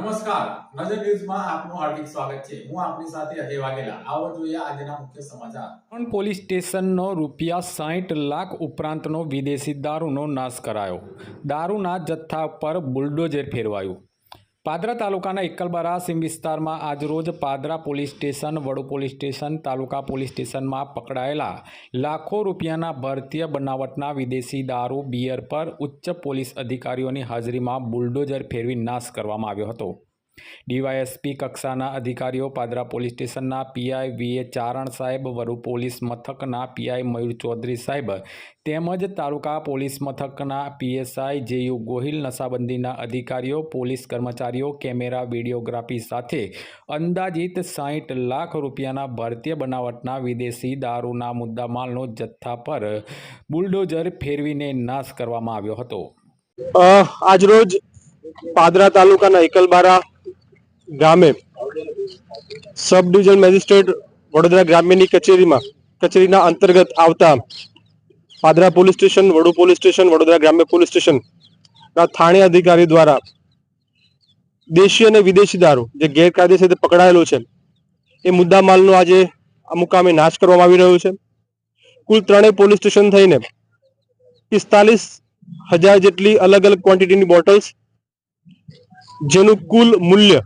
નમસ્કાર. નજર ન્યૂઝમાં આપનું હાર્દિક સ્વાગત છે. હું આપની સાથે અજય વાઘેલા. આવો જોઈએ આજના મુખ્ય સમાચાર. પણ પોલીસ સ્ટેશનનો રૂપિયા સાહીઠ લાખ ઉપરાંતનો વિદેશી દારૂનો નાશ કરાયો. દારૂના જથ્થા પર બુલડોઝર ફેરવાયું. પાદરા તાલુકાના એકલબારા સીમ વિસ્તારમાં આજરોજ Padra police station, Vadu police station, taluka police સ્ટેશનમાં પકડાયેલા લાખો રૂપિયાના ભારતીય બનાવટના વિદેશી દારૂ, બિયર પર ઉચ્ચ પોલીસ અધિકારીઓની હાજરીમાં બુલડોઝર ફેરવી નાશ કરવામાં આવ્યો હતો. ડીવાયએસપી કક્ષાના અધિકારીઓ પાદરા પોલીસ સ્ટેશનના પીઆઈ વીએ ચારણ સાહેબ, વરુ પોલીસ મથકના પીઆઈ મયુર ચૌધરી સાહેબ તેમજ તાલુકા પોલીસ મથકના પીએસઆઈ જેયુ ગોહિલ નશાબંધીના અધિકારીઓ, પોલીસ કર્મચારીઓ, કેમેરા વિડીયોગ્રાફી સાથે અંદાજિત સાહીઠ લાખ રૂપિયાના ભારતીય બનાવટના વિદેશી દારૂના મુદ્દામાલનો જથ્થા પર બુલડોઝર ફેરવીને નાશ કરવામાં આવ્યો હતો. આજરોજ પાદરા તાલુકાના એકલબારા ગામે સબ ડિવિઝન મેજિસ્ટ્રેટ વડોદરા ગ્રામ્યની કચેરીમાં, કચેરીના અંતર્ગત આવતા Padra police station, Vadu police station, Vadodara ગ્રામ્ય પોલીસ સ્ટેશન ના થાણે અધિકારી દ્વારા દેશી અને વિદેશી દારૂ જે ગેરકાયદેસર પકડાયેલો છે, એ મુદ્દામાલનો આજે આ મુકામે નાશ કરવામાં આવી રહ્યો છે. કુલ ત્રણેય પોલીસ સ્ટેશન થઈને પિસ્તાલીસ હજાર જેટલી અલગ અલગ ક્વોન્ટિટીની બોટલ્સ જેનું કુલ મૂલ્ય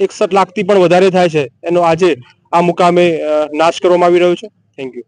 એકસઠ લાખથી પણ વધારે થાય છે. એનો આજે આ મુકામે નાશ કરવામાં આવી રહ્યો છે. Thank you